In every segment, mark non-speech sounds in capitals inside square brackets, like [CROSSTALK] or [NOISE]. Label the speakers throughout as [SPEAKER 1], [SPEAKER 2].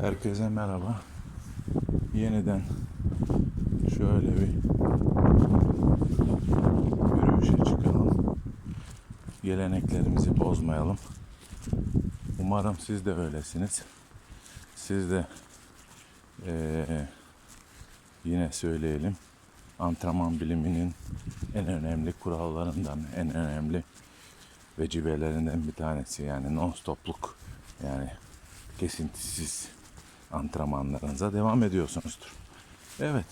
[SPEAKER 1] Herkese merhaba. Yeniden şöyle bir yürüyüşe çıkalım. Geleneklerimizi bozmayalım. Umarım siz de öylesiniz. Siz de eee, yine söyleyelim antrenman biliminin en önemli kurallarından, en önemli vecibelerinden bir tanesi yani non stopluk yani kesintisiz antrenmanlarınıza devam ediyorsunuzdur. Evet,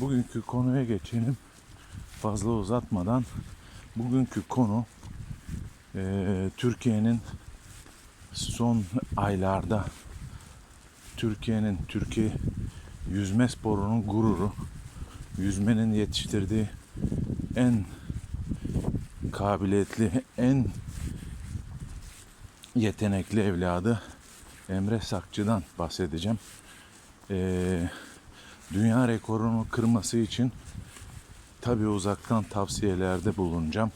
[SPEAKER 1] bugünkü konuya geçelim. Fazla uzatmadan bugünkü konu eee, Türkiye'nin son aylarda Türkiye'nin Türkiye yüzme sporunun gururu, yüzmenin yetiştirdiği en kabiliyetli, en yetenekli evladı Emre Sakçı'dan bahsedeceğim. Ee, dünya rekorunu kırması için tabi uzaktan tavsiyelerde bulunacağım.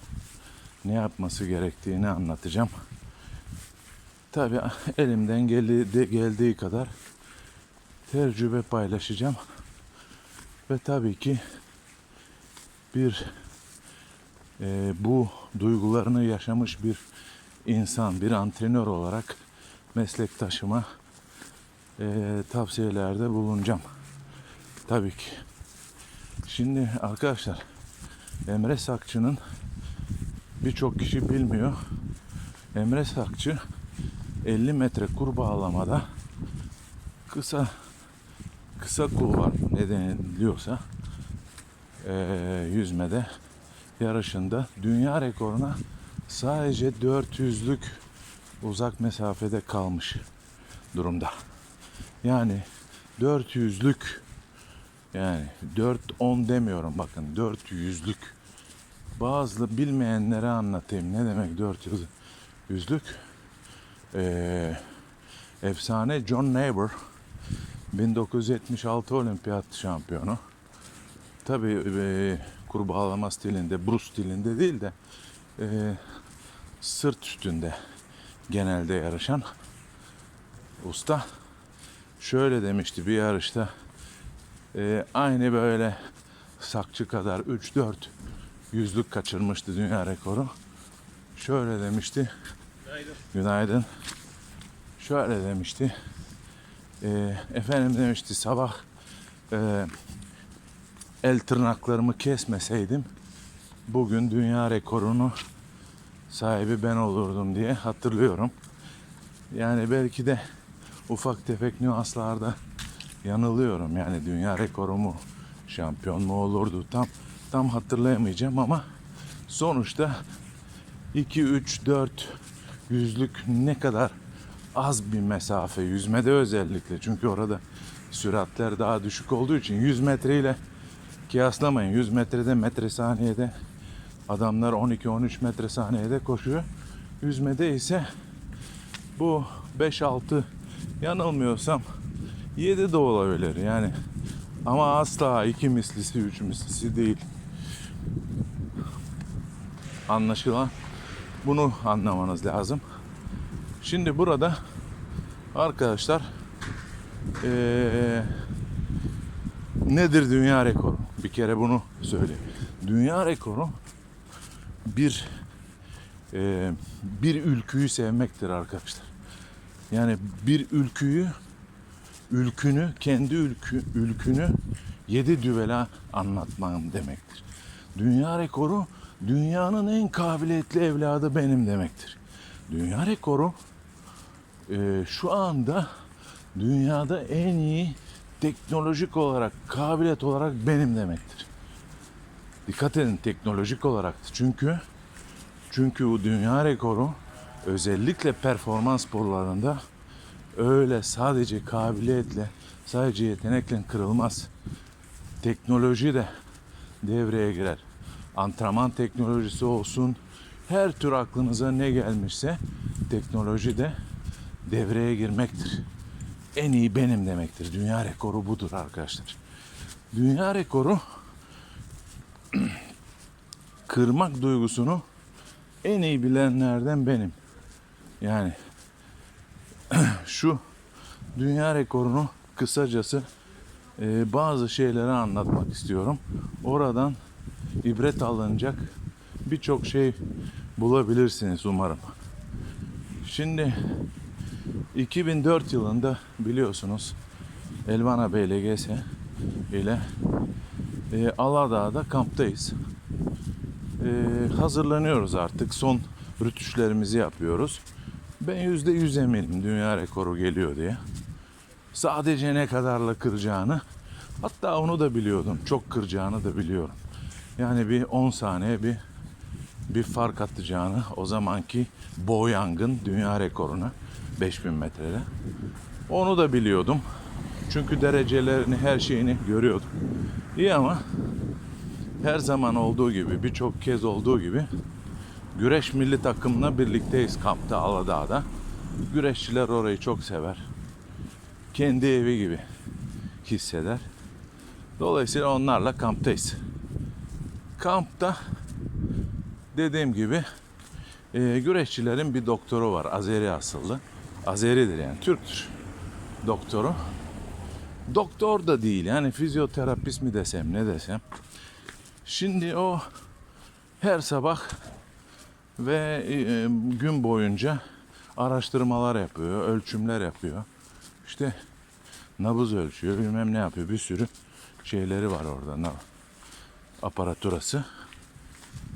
[SPEAKER 1] Ne yapması gerektiğini anlatacağım. Tabi [LAUGHS] elimden geldiği, geldiği kadar tecrübe paylaşacağım. Ve tabii ki bir e, bu duygularını yaşamış bir insan, bir antrenör olarak meslektaşıma e, tavsiyelerde bulunacağım. Tabii ki. Şimdi arkadaşlar Emre Sakçı'nın birçok kişi bilmiyor. Emre Sakçı 50 metre kur bağlamada kısa kısa kulvar ne deniliyorsa eee, yüzmede yarışında dünya rekoruna sadece 400'lük uzak mesafede kalmış durumda. Yani 400'lük yani 4-10 demiyorum bakın 400'lük. Bazı bilmeyenlere anlatayım ne demek 400 yüzlük. Eee efsane John Neighbor 1976 olimpiyat şampiyonu. Tabii e, kurbağalama stilinde, Bruce stilinde değil de e, sırt üstünde genelde yarışan usta. Şöyle demişti bir yarışta e, aynı böyle sakçı kadar 3-4 yüzlük kaçırmıştı dünya rekoru. Şöyle demişti. Günaydın. Şöyle demişti. E, efendim demişti sabah e, el tırnaklarımı kesmeseydim bugün dünya rekorunu sahibi ben olurdum diye hatırlıyorum. Yani belki de ufak tefek nüanslarda yanılıyorum. Yani dünya rekoru mu şampiyon mu olurdu tam tam hatırlayamayacağım ama sonuçta 2 3 4 yüzlük ne kadar az bir mesafe yüzmede özellikle çünkü orada süratler daha düşük olduğu için 100 metre ile kıyaslamayın 100 metrede metre saniyede adamlar 12-13 metre saniyede koşuyor yüzmede ise bu 5-6 yanılmıyorsam 7 de olabilir yani ama asla iki mislisi üç mislisi değil anlaşılan bunu anlamanız lazım. Şimdi burada arkadaşlar eee, nedir dünya rekoru? Bir kere bunu söyle. Dünya rekoru bir eee, bir ülküyü sevmektir arkadaşlar. Yani bir ülküyü ülkünü kendi ülkü ülkünü yedi düvela anlatmam demektir. Dünya rekoru dünyanın en kabiliyetli evladı benim demektir. Dünya rekoru e, şu anda dünyada en iyi teknolojik olarak, kabiliyet olarak benim demektir. Dikkat edin teknolojik olarak. Çünkü çünkü bu dünya rekoru özellikle performans sporlarında öyle sadece kabiliyetle, sadece yetenekle kırılmaz. Teknoloji de devreye girer. Antrenman teknolojisi olsun, her tür aklınıza ne gelmişse teknoloji de devreye girmektir. En iyi benim demektir. Dünya rekoru budur arkadaşlar. Dünya rekoru kırmak duygusunu en iyi bilenlerden benim. Yani [CLEARS THROAT] şu dünya rekorunu kısacası e, bazı şeyleri anlatmak istiyorum. Oradan ibret alınacak birçok şey bulabilirsiniz umarım. Şimdi 2004 yılında biliyorsunuz Elvana BLGS ile e, Aladağ'da kamptayız. E, hazırlanıyoruz artık. Son rütüşlerimizi yapıyoruz. Ben yüzde yüz eminim dünya rekoru geliyor diye. Sadece ne kadarla kıracağını hatta onu da biliyordum. Çok kıracağını da biliyorum. Yani bir 10 saniye bir bir fark atacağını o zamanki Bo Yang'ın dünya rekoruna 5000 metrede. Onu da biliyordum. Çünkü derecelerini, her şeyini görüyordum. İyi ama her zaman olduğu gibi, birçok kez olduğu gibi güreş milli takımla birlikteyiz kampta Aladağ'da. Güreşçiler orayı çok sever. Kendi evi gibi hisseder. Dolayısıyla onlarla kamptayız. Kampta dediğim gibi e, güreşçilerin bir doktoru var. Azeri asıllı. Azeridir yani Türktür doktoru. Doktor da değil yani fizyoterapist mi desem ne desem. Şimdi o her sabah ve e, gün boyunca araştırmalar yapıyor, ölçümler yapıyor. İşte nabız ölçüyor, bilmem ne yapıyor. Bir sürü şeyleri var orada. Aparaturası.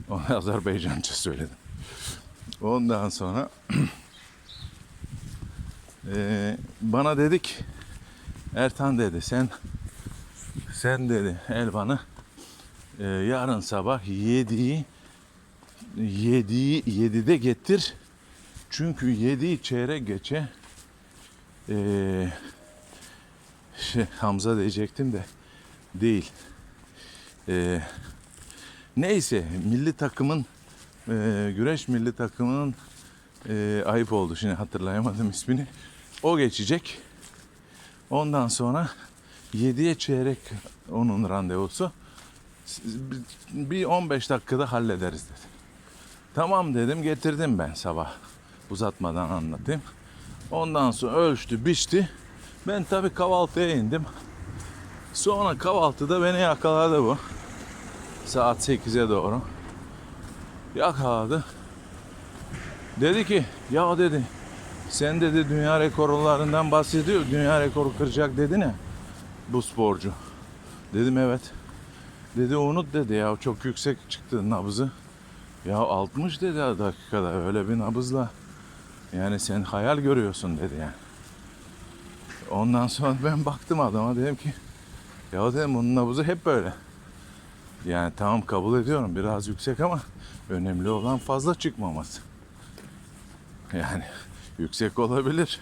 [SPEAKER 1] Onu [LAUGHS] Azerbaycanca söyledim. Ondan sonra eee, [CLEARS THROAT] bana dedik Ertan dedi sen sen dedi Elvan'ı eee, yarın sabah 7'yi 7'yi 7'de getir. Çünkü 7'yi çeyrek geçe eee, şey, Hamza diyecektim de değil. Eee Neyse milli takımın e, güreş milli takımının e, ayıp oldu şimdi hatırlayamadım ismini. O geçecek. Ondan sonra 7'ye çeyrek onun randevusu. Bir 15 dakikada hallederiz dedi. Tamam dedim getirdim ben sabah. Uzatmadan anlatayım. Ondan sonra ölçtü biçti. Ben tabii kahvaltıya indim. Sonra kahvaltıda beni yakaladı bu saat 8'e doğru yakaladı. Dedi ki ya dedi sen dedi dünya rekorlarından bahsediyor. Dünya rekoru kıracak dedi ne? Bu sporcu. Dedim evet. Dedi unut dedi ya çok yüksek çıktı nabzı. Ya 60 dedi dakikada öyle bir nabızla. Yani sen hayal görüyorsun dedi yani. Ondan sonra ben baktım adama dedim ki ya dedim bunun nabzı hep böyle. Yani tamam kabul ediyorum biraz yüksek ama önemli olan fazla çıkmaması. Yani yüksek olabilir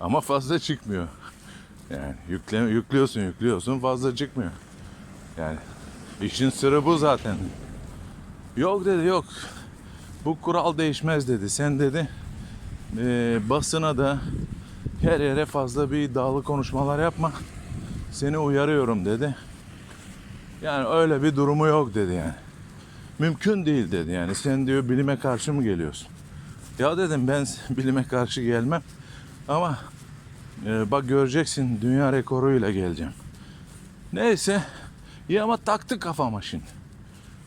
[SPEAKER 1] ama fazla çıkmıyor. Yani yükle, yüklüyorsun yüklüyorsun fazla çıkmıyor. Yani işin sırrı bu zaten. Yok dedi yok. Bu kural değişmez dedi. Sen dedi eee, basına da her yere fazla bir iddialı konuşmalar yapma. Seni uyarıyorum dedi. Yani öyle bir durumu yok dedi yani. Mümkün değil dedi yani. Sen diyor bilime karşı mı geliyorsun? Ya dedim ben [LAUGHS] bilime karşı gelmem. Ama e, bak göreceksin dünya rekoruyla geleceğim. Neyse. İyi ama taktı kafama şimdi.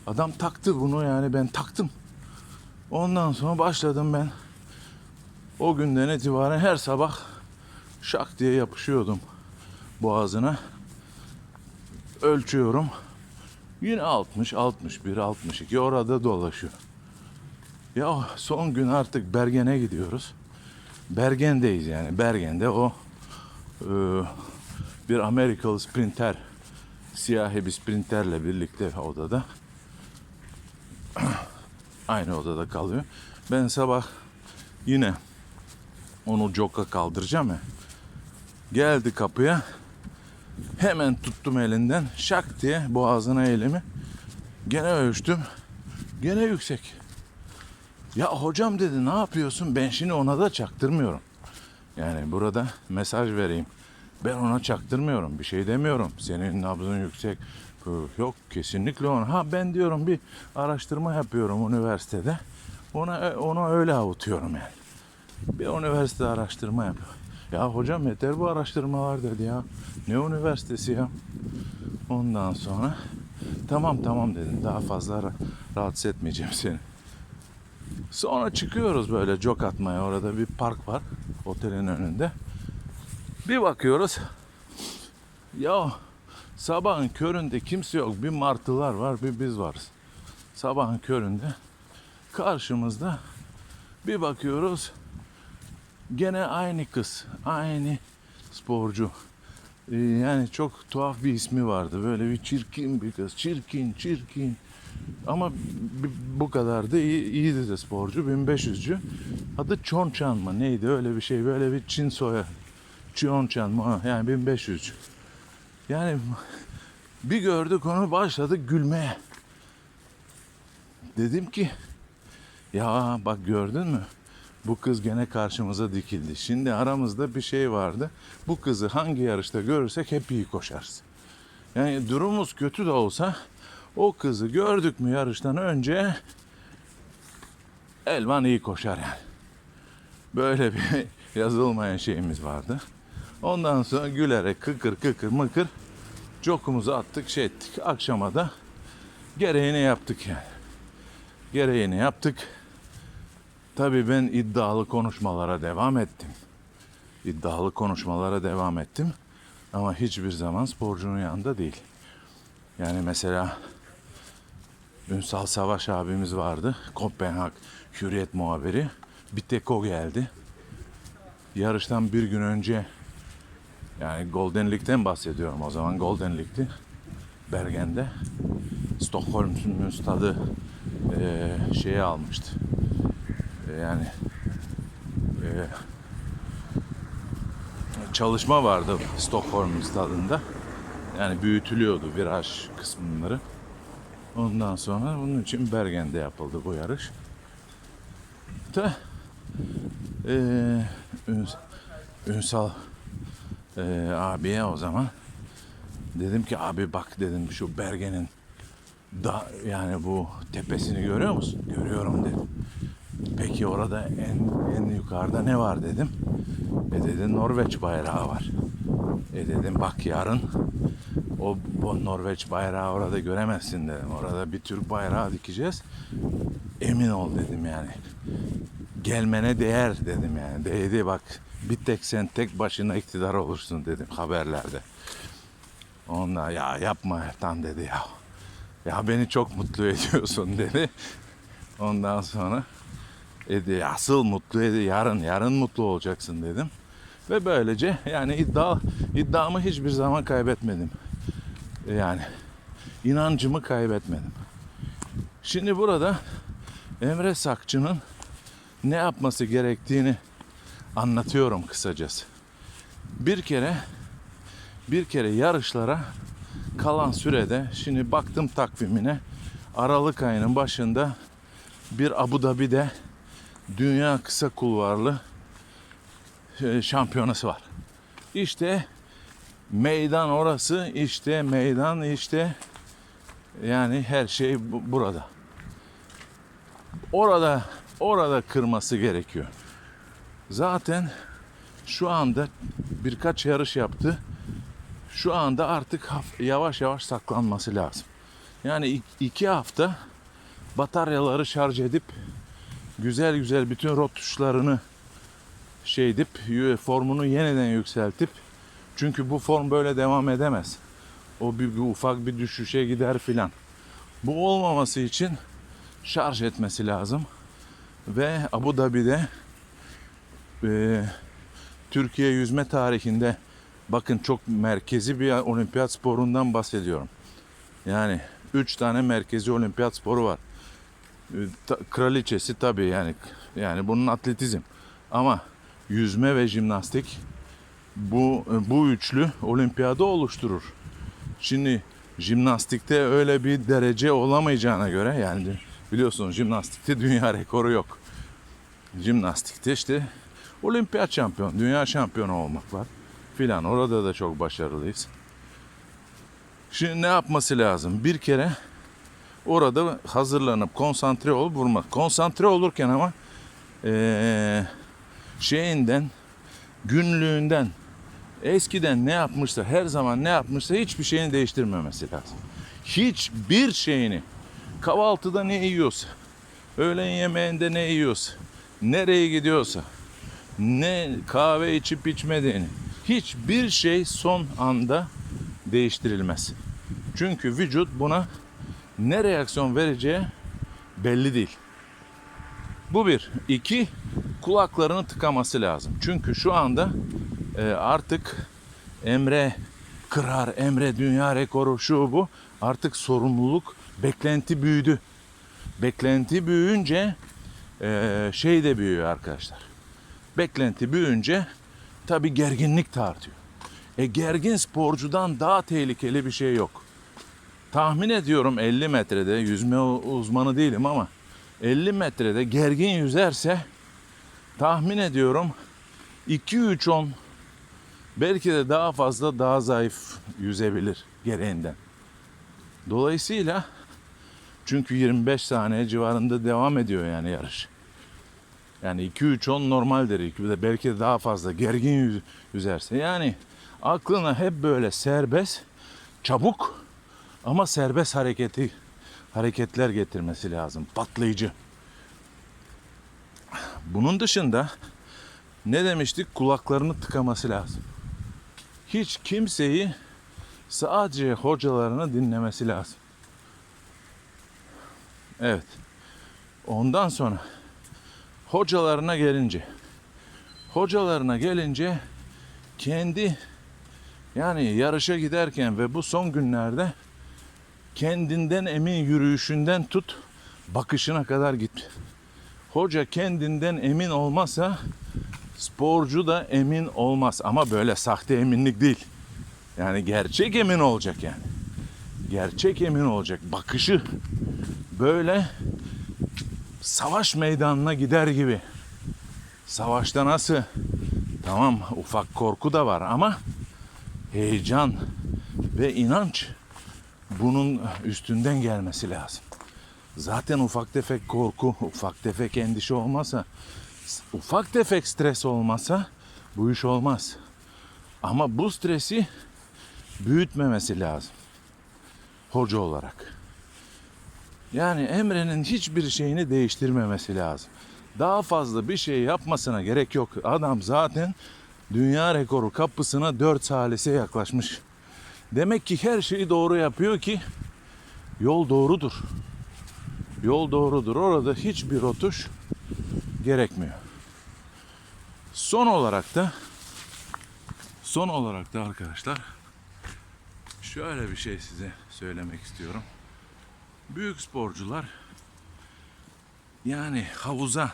[SPEAKER 1] Adam taktı bunu yani ben taktım. Ondan sonra başladım ben. O günden itibaren her sabah şak diye yapışıyordum boğazına ölçüyorum. Yine 60, 61, 62 orada dolaşıyor. Ya son gün artık Bergen'e gidiyoruz. Bergen'deyiz yani. Bergen'de o e, bir Amerikalı sprinter siyahi bir sprinterle birlikte odada aynı odada kalıyor. Ben sabah yine onu joka kaldıracağım ya. Geldi kapıya. Hemen tuttum elinden şak diye boğazına elimi. Gene ölçtüm. Gene yüksek. Ya hocam dedi ne yapıyorsun? Ben şimdi ona da çaktırmıyorum. Yani burada mesaj vereyim. Ben ona çaktırmıyorum. Bir şey demiyorum. Senin nabzın yüksek. Yok kesinlikle ona. Ha ben diyorum bir araştırma yapıyorum üniversitede. Ona ona öyle avutuyorum yani. Bir üniversite araştırma yapıyor. Ya hocam yeter bu araştırmalar dedi ya. Ne üniversitesi ya? Ondan sonra tamam tamam dedim. Daha fazla ra- rahatsız etmeyeceğim seni. Sonra çıkıyoruz böyle jog atmaya. Orada bir park var otelin önünde. Bir bakıyoruz. Ya sabahın köründe kimse yok. Bir martılar var, bir biz varız. Sabahın köründe karşımızda bir bakıyoruz. Gene aynı kız, aynı sporcu. Ee, yani çok tuhaf bir ismi vardı. Böyle bir çirkin bir kız. Çirkin, çirkin. Ama bu kadar da iyi, iyiydi de sporcu. 1500'cü. Adı Chonçan mı neydi öyle bir şey. Böyle bir Çin soya. Ha, Yani 1500'cü. Yani bir gördük onu başladık gülmeye. Dedim ki ya bak gördün mü? Bu kız gene karşımıza dikildi. Şimdi aramızda bir şey vardı. Bu kızı hangi yarışta görürsek hep iyi koşarız. Yani durumumuz kötü de olsa o kızı gördük mü yarıştan önce Elvan iyi koşar yani. Böyle bir [LAUGHS] yazılmayan şeyimiz vardı. Ondan sonra gülerek kıkır kıkır mıkır cokumuzu attık şey ettik. Akşama da gereğini yaptık yani. Gereğini yaptık. Tabii ben iddialı konuşmalara devam ettim. İddialı konuşmalara devam ettim. Ama hiçbir zaman sporcunun yanında değil. Yani mesela Ünsal Savaş abimiz vardı. Kopenhag Hürriyet muhabiri. Bir tek o geldi. Yarıştan bir gün önce yani Golden League'den bahsediyorum o zaman. Golden League'di. Bergen'de. Stockholm'un stadı eee şeyi almıştı. E, yani eee, çalışma vardı Stockholm stadında. Yani büyütülüyordu viraj kısımları. Ondan sonra bunun için Bergen'de yapıldı bu yarış. Da Üns- Ünsal eee, abiye o zaman dedim ki abi bak dedim şu Bergen'in da yani bu tepesini görüyor musun? Görüyorum dedim. Peki orada en en yukarıda ne var dedim. E dedi Norveç bayrağı var. E dedim bak yarın o bu Norveç bayrağı orada göremezsin dedim. Orada bir Türk bayrağı dikeceğiz. Emin ol dedim yani. Gelmene değer dedim yani. Değdi bak bir tek sen tek başına iktidar olursun dedim haberlerde. Onlar ya yapma Ertan dedi ya. Ya beni çok mutlu ediyorsun [LAUGHS] dedi. Ondan sonra dedi asıl mutlu dedi yarın yarın mutlu olacaksın dedim. Ve böylece yani iddia iddiamı hiçbir zaman kaybetmedim. Yani inancımı kaybetmedim. Şimdi burada Emre Sakçı'nın ne yapması gerektiğini anlatıyorum kısacası. Bir kere bir kere yarışlara kalan sürede şimdi baktım takvimine Aralık ayının başında bir Abu Dhabi'de Dünya Kısa Kulvarlı e, şampiyonası var. İşte meydan orası, işte meydan, işte yani her şey bu- burada. Orada orada kırması gerekiyor. Zaten şu anda birkaç yarış yaptı. Şu anda artık yavaş yavaş saklanması lazım. Yani ik- iki hafta bataryaları şarj edip güzel güzel bütün rot tuşlarını şey edip formunu yeniden yükseltip çünkü bu form böyle devam edemez. O bir, bir ufak bir düşüşe gider filan. Bu olmaması için şarj etmesi lazım. Ve Abu Dhabi'de e, Türkiye yüzme tarihinde bakın çok merkezi bir olimpiyat sporundan bahsediyorum. Yani üç tane merkezi olimpiyat sporu var. E, ta- Kraliçesi tabii yani yani bunun atletizm. Ama yüzme ve jimnastik bu bu üçlü olimpiyada oluşturur. Şimdi jimnastikte öyle bir derece olamayacağına göre yani biliyorsunuz jimnastikte dünya rekoru yok. Jimnastikte işte olimpiyat şampiyon, dünya şampiyonu olmak var filan. Orada da çok başarılıyız. Şimdi ne yapması lazım? Bir kere orada hazırlanıp konsantre olup vurmak. Konsantre olurken ama eee şeyinden günlüğünden eskiden ne yapmışsa her zaman ne yapmışsa hiçbir şeyini değiştirmemesi lazım. Hiçbir şeyini kahvaltıda ne yiyorsa, öğlen yemeğinde ne yiyorsa, nereye gidiyorsa, ne kahve içip içmediğini hiçbir şey son anda değiştirilmez. Çünkü vücut buna ne reaksiyon vereceği belli değil. Bu bir. İki, kulaklarını tıkaması lazım. Çünkü şu anda e, artık Emre kırar, Emre dünya rekoru şu bu. Artık sorumluluk, beklenti büyüdü. Beklenti büyüyünce e, şey de büyüyor arkadaşlar. Beklenti büyüyünce tabi gerginlik de artıyor. E gergin sporcudan daha tehlikeli bir şey yok. Tahmin ediyorum 50 metrede yüzme uzmanı değilim ama 50 metrede gergin yüzerse tahmin ediyorum 2-3-10 belki de daha fazla daha zayıf yüzebilir gereğinden. Dolayısıyla çünkü 25 saniye civarında devam ediyor yani yarış. Yani 2-3-10 normaldir. De belki de daha fazla gergin yüz- yüzerse. Yani aklına hep böyle serbest, çabuk ama serbest hareketi hareketler getirmesi lazım. Patlayıcı. Bunun dışında ne demiştik? Kulaklarını tıkaması lazım. Hiç kimseyi sadece hocalarını dinlemesi lazım. Evet. Ondan sonra hocalarına gelince hocalarına gelince kendi yani yarışa giderken ve bu son günlerde kendinden emin yürüyüşünden tut bakışına kadar git. Hoca kendinden emin olmazsa sporcu da emin olmaz ama böyle sahte eminlik değil. Yani gerçek emin olacak yani. Gerçek emin olacak. Bakışı böyle savaş meydanına gider gibi. Savaşta nasıl? Tamam ufak korku da var ama heyecan ve inanç bunun üstünden gelmesi lazım. Zaten ufak tefek korku, ufak tefek endişe olmasa, ufak tefek stres olmasa bu iş olmaz. Ama bu stresi büyütmemesi lazım. Hoca olarak. Yani Emre'nin hiçbir şeyini değiştirmemesi lazım. Daha fazla bir şey yapmasına gerek yok. Adam zaten dünya rekoru kapısına 4 salise yaklaşmış. Demek ki her şeyi doğru yapıyor ki yol doğrudur. Yol doğrudur. Orada hiçbir otuş gerekmiyor. Son olarak da son olarak da arkadaşlar şöyle bir şey size söylemek istiyorum. Büyük sporcular yani havuza,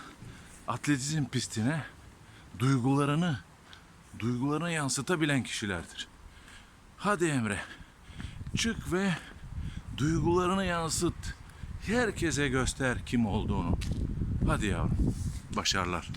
[SPEAKER 1] atletizm pistine duygularını duygularını yansıtabilen kişilerdir. Hadi Emre, çık ve duygularını yansıt. Herkese göster kim olduğunu. Hadi yavrum, başarılar.